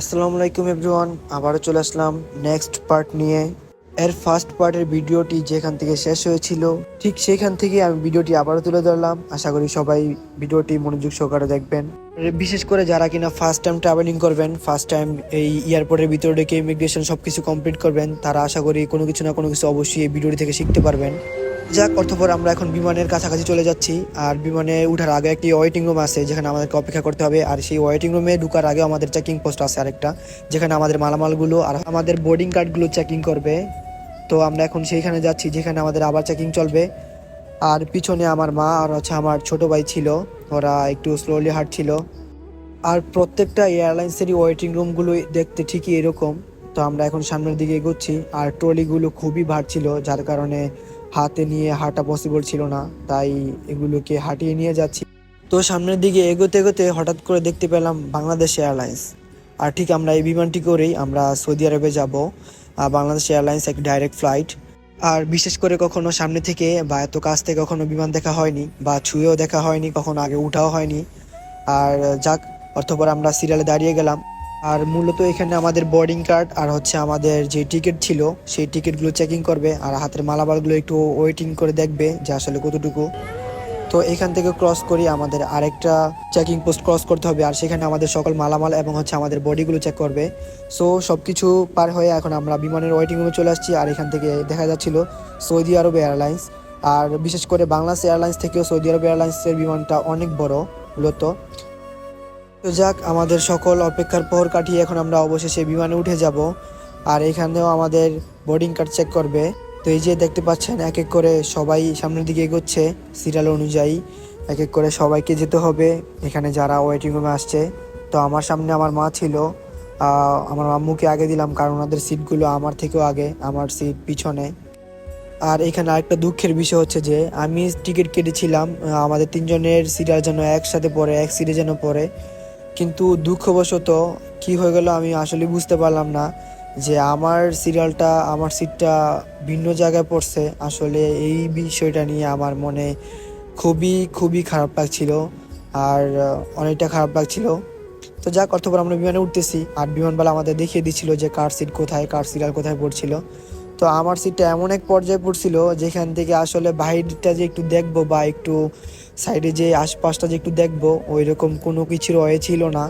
আসসালামু আলাইকুম এভরিওয়ান, আবারও চলে আসলাম নেক্সট পার্ট নিয়ে। এর ফার্স্ট পার্টের ভিডিওটি যেখান থেকে শেষ হয়েছিল, ঠিক সেখান থেকে আমি ভিডিওটি আবারও তুলে ধরলাম। আশা করি সবাই ভিডিওটি মনোযোগ সহকারে দেখবেন। বিশেষ করে যারা কিনা ফার্স্ট টাইম ট্রাভেলিং করবেন ফার্স্ট টাইম এই এয়ারপোর্টের ভিতরে ঢুকে ইমিগ্রেশন সবকিছু কমপ্লিট করবেন, তারা আশা করি কোনো কিছু না কোনো কিছু অবশ্যই এই ভিডিওটি থেকে শিখতে পারবেন। যাক, অর্থপর, আমরা এখন বিমানের কাছাকাছি চলে যাচ্ছি। আর বিমানে উঠার আগে একটি ওয়েটিং রুম আছে, যেখানে আমাদেরকে অপেক্ষা করতে হবে। আর সেই ওয়েটিং রুমে ঢুকার আগে আমাদের চেকিং পোস্ট আছে আরেকটা, যেখানে আমাদের মালামালগুলো আর আমাদের বোর্ডিং কার্ডগুলো চেকিং করবে। তো আমরা এখন সেইখানে যাচ্ছি, যেখানে আমাদের আবার চেকিং চলবে। আর পিছনে আমার মা আর হচ্ছে আমার ছোট ভাই ছিল, ওরা একটু স্লোলি হাঁটছিল। আর প্রত্যেকটা এয়ারলাইন্সেরই ওয়েটিং রুমগুলো দেখতে ঠিকই এরকম। তো আমরা এখন সামনের দিকে এগোচ্ছি, আর ট্রলিগুলো খুবই ভার ছিল, যার কারণে হাতে নিয়ে হাঁটা পসিবল ছিল না, তাই এগুলোকে হাঁটিয়ে নিয়ে যাচ্ছি। তো সামনের দিকে এগোতে এগোতে হঠাৎ করে দেখতে পেলাম বাংলাদেশ এয়ারলাইন্স। আর ঠিক আমরা এই বিমানটি করেই আমরা সৌদি আরবে যাব বাংলাদেশ এয়ারলাইন্স এক ডাইরেক্ট ফ্লাইট আর বিশেষ করে কখনো সামনে থেকে বা এত কাছ থেকে কখনো বিমান দেখা হয়নি, বা ছুঁয়েও দেখা হয়নি, কখনো আগে উঠাও হয়নি। আর যাক অর্থপর আমরা সিরিয়ালে দাঁড়িয়ে গেলাম। আর মূলত এখানে আমাদের বোর্ডিং কার্ড আর হচ্ছে আমাদের যে টিকিট ছিল, সেই টিকিটগুলো চেকিং করবে আর হাতের মালামালগুলো একটু ওয়েটিং করে দেখবে যে আসলে কতটুকু। তো এখান থেকে ক্রস করি আমাদের আরেকটা চেকিং পোস্ট ক্রস করতে হবে আর সেখানে আমাদের সকল মালামাল এবং হচ্ছে আমাদের বডিগুলো চেক করবে। সো সব কিছু পার হয়ে এখন আমরা বিমানের ওয়েটিং রুমে চলে আসছি আর এখান থেকে দেখা যাচ্ছিল সৌদি আরব এয়ারলাইন্স। আর বিশেষ করে বাংলাদেশ এয়ারলাইন্স থেকেও সৌদি আরব এয়ারলাইন্সের বিমানটা অনেক বড়, মূলত। তো যাক, আমাদের সকল অপেক্ষার পর কাটিয়ে এখন আমরা অবশেষে বিমানে উঠে যাব। আর এখানেও আমাদের বোর্ডিং কার্ড চেক করবে। তো এই যে দেখতে পাচ্ছেন, এক এক করে সবাই সামনের দিকে এগোচ্ছে সিরিয়াল অনুযায়ী। এক এক করে সবাইকে যেতে হবে, এখানে যারা ওয়েটিং রুমে আসছে। তো আমার সামনে আমার মা ছিল। আমার আম্মুকে আগে দিলাম, কারণ ওনাদের সিটগুলো আমার থেকেও আগে, আমার সিট পিছনে। আর এখানে আরেকটা দুঃখের বিষয় হচ্ছে যে, আমি টিকিট কেটেছিলাম আমাদের তিনজনের সিরিয়াল যেন একসাথে পড়ে, এক সিটে যেন পড়ে। কিন্তু দুঃখবশত কি হয়ে গেল আমি আসলে বুঝতে পারলাম না যে আমার সিরিয়ালটা আমার সিটটা ভিন্ন জায়গায় পড়ছে। আসলে এই বিষয়টা নিয়ে আমার মনে খুবই খুবই খারাপ লাগছিল আর অনেকটা খারাপ লাগছিল। তো যাক, অর্থপর আমরা বিমানে উঠতেছি আর বিমানবালা আমাদের দেখিয়ে দিচ্ছিল যে কার সিট কোথায়, কার সিরিয়াল কোথায় পড়ছিল। তো আমার সিটটা এমন এক পর্যায়ে পড়ছিল যেখান থেকে আসলে বাহিরটা যে একটু দেখব বা একটু সাইডে যে আশপাশটা যে একটু দেখব ওই রকম কোনো কিছু রয়ে ছিল না।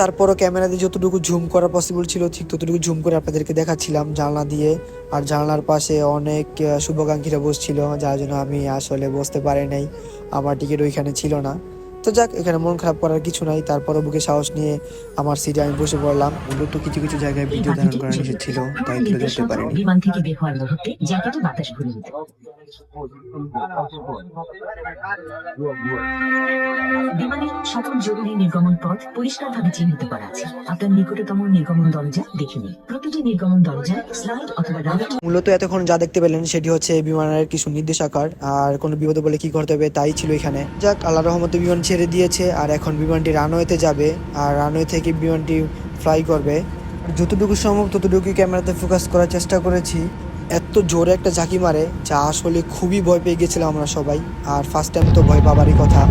তারপরও দিয়ে যতটুকু ঝুম করা পসিবল ছিল, ঠিক ততটুকু ঝুম করে আপনাদেরকে দেখাচ্ছিলাম জানলা দিয়ে। আর জানলার পাশে অনেক শুভাকাঙ্ক্ষীরা বসছিল, যার জন্য আমি আসলে বসতে পারি নাই। আমার টিকিট ওইখানে ছিল না। তো যাক এখানে মন খারাপ করার কিছু নাই। তারপরে বুকে সাহস নিয়ে আমার সিটে আমি বসে পড়লাম। মূলত কিছু কিছু জায়গায় ভিডিও ধারণ করা নিষেধ ছিল তাই তুলে ধরতে পারিনি। বিমান থেকে বের হওয়ার মুহূর্তে জ্যাকেটে বাতাস ঘুরে নিতে বিমানের সকল জরুরি নির্গমন পথ পরিষ্কারভাবে চিহ্নিত করা আছে। আপনার নিকটতম নির্গমন দরজা দেখে নিন। প্রতিটি নির্গমন দরজায় স্লাইড অথবা মূলত এতক্ষণ যা দেখতে পেলেন সেটি হচ্ছে বিমানের কিছু নির্দেশাকার। আর কোনো বিপদে বলে কি করতে হবে তাই ছিল এখানে। যাক আল্লাহ রহমতে বিমান ছেড়ে দিয়েছে আর এখন বিমানটি রানওয়েতে যাবে আর রানওয়ে থেকে বিমানটি ফ্লাই করবে। যতটুকু সম্ভব ততটুকুই ক্যামেরাতে ফোকাস করার চেষ্টা করেছি। এত জোরে একটা ঝাঁকি মারে যা আসলে খুবই ভয় পেয়ে গেছিলাম আমরা সবাই। আর ফার্স্ট টাইম তো ভয় পাবারই কথা।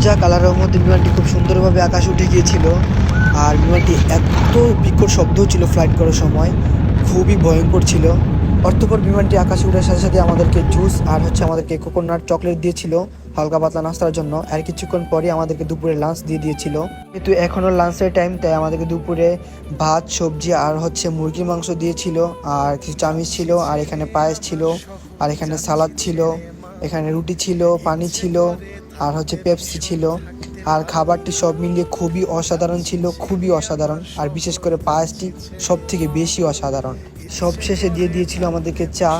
তো যা কালার রহমতে বিমানটি খুব সুন্দরভাবে আকাশে উঠে গিয়েছিল। আর বিমানটি এত বিকট শব্দ ছিল ফ্লাইট করার সময়, খুবই ভয়ঙ্কর ছিল। অর্থপর বিমানটি আকাশে উঠার সাথে সাথে আমাদেরকে জুস আর হচ্ছে আমাদেরকে কোকোনাট চকলেট দিয়েছিল হালকা পাতলা নাস্তার জন্য। আর কিছুক্ষণ পরে আমাদেরকে দুপুরে লাঞ্চ দিয়ে দিয়েছিল। কিন্তু এখনও লাঞ্চের টাইম তাই আমাদেরকে দুপুরে ভাত, সবজি আর হচ্ছে মুরগির মাংস দিয়েছিল। আর কিছু চামিচ ছিল, আর এখানে পায়েস ছিল, আর এখানে সালাদ ছিল, এখানে রুটি ছিল, পানি ছিল আর হচ্ছে পেপসি ছিল। আর খাবারটি সব মিলিয়ে খুবই অসাধারণ ছিল, খুবই অসাধারণ। আর বিশেষ করে পায়েসটি সব থেকে বেশি অসাধারণ। সব শেষে দিয়ে দিয়েছিল আমাদেরকে চা।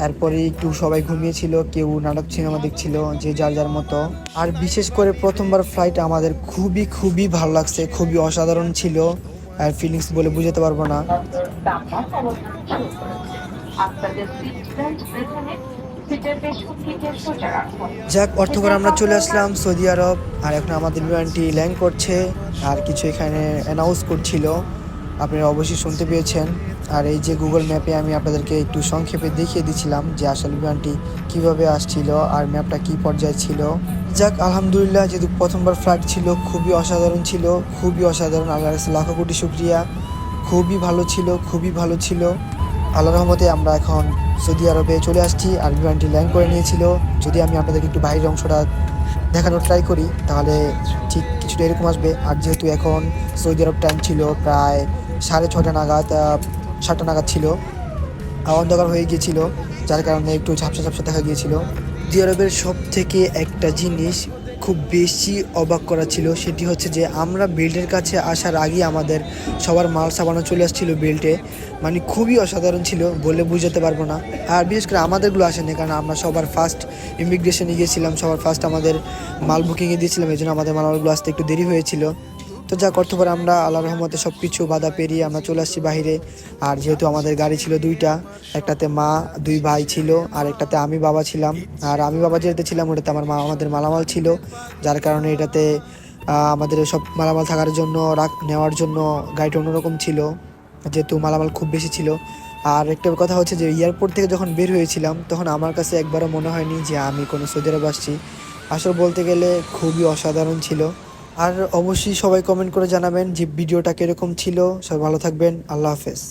এরপরে একটু সবাই ঘুমিয়েছিল, কেউ নাটক সিনেমা দেখছিল, যে যার যার মতো। আর বিশেষ করে প্রথমবার ফ্লাইট আমাদের খুবই খুবই ভালো লাগছে, খুবই অসাধারণ ছিল। আর ফিলিংস বলে বুঝাতে পারব না। যাক অর্থকর আমরা চলে আসলাম সৌদি আরব, আর এখন আমাদের বিমানটি ল্যান্ড করছে, আর কিছু এখানে অ্যানাউন্স করছিল। আপনারা অবশ্যই শুনতে পেয়েছেন। আর এই যে গুগল ম্যাপে আমি আপনাদেরকে একটু সংক্ষেপে দেখিয়ে দিচ্ছিলাম যে আসলে বিমানটি কীভাবে আসছিল আর ম্যাপটা কি পর্যায়ে ছিল। যাক, আলহামদুলিল্লাহ, যেহেতু প্রথমবার ফ্লাইট ছিল, খুবই অসাধারণ ছিল, খুবই অসাধারণ আল্লাহ লাখো কোটি শুক্রিয়া। খুবই ভালো ছিল, খুবই ভালো ছিল। আল্লাহ রহমতে আমরা এখন সৌদি আরবে চলে আসছি আর বিমানটি ল্যান্ড করে নিয়েছিল। যদি আমি আপনাদেরকে একটু বাইরের অংশটা দেখানোর ট্রাই করি, তাহলে ঠিক কিছুটা এরকম আসবে। আর যেহেতু এখন সৌদি আরব টাইম ছিল প্রায় সাড়ে ছটা নাগাদ সাতটা নাগাদ ছিল অন্ধকার হয়ে গিয়েছিল, যার কারণে একটু ঝাপসা ঝাপসা দেখা গিয়েছিল। সৌদি আরবের সব থেকে একটা জিনিস খুব বেশি অবাক করা ছিল সেটি হচ্ছে যে আমরা বেল্টের কাছে আসার আগেই আমাদের সবার মাল সাবানো চলে আসছিল বেল্টে। মানে খুবই অসাধারণ ছিল বলে বুঝাতে পারব না। আর বিশেষ করে আমাদেরগুলো আসেনি কারণ আমরা সবার ফার্স্ট ইমিগ্রেশনে গিয়েছিলাম, সবার ফার্স্ট আমাদের মাল বুকিংয়ে দিয়েছিলাম এই জন্য আমাদের মালগুলো আসতে একটু দেরি হয়েছিল। তো যা করতে পারে আমরা আল্লাহ রহমতে সব কিছু বাধা পেরিয়ে আমরা চলে আসছি বাইরে আর যেহেতু আমাদের গাড়ি ছিল দুইটা, একটাতে মা, দুই ভাই ছিল, আর একটাতে আমি বাবা ছিলাম। আর আমি বাবা যেটাতে ছিলাম, ওটাতে আমার মা, আমাদের মালামাল ছিল, যার কারণে এটাতে আমাদের সব মালামাল থাকার জন্য, রাখ, নেওয়ার জন্য গাড়িটা অন্যরকম ছিল, যেহেতু মালামাল খুব বেশি ছিল। আর একটা কথা হচ্ছে যে, এয়ারপোর্ট থেকে যখন বের হয়েছিলাম, তখন আমার কাছে একবারও মনে হয়নি যে আমি কোনো সৌদি আরব আসছি। আসলে বলতে গেলে খুবই অসাধারণ ছিল। আর অবশ্যই সবাই কমেন্ট করে জানাবেন যে ভিডিওটা কীরকম ছিল। সবাই ভালো থাকবেন। আল্লাহ হাফেজ।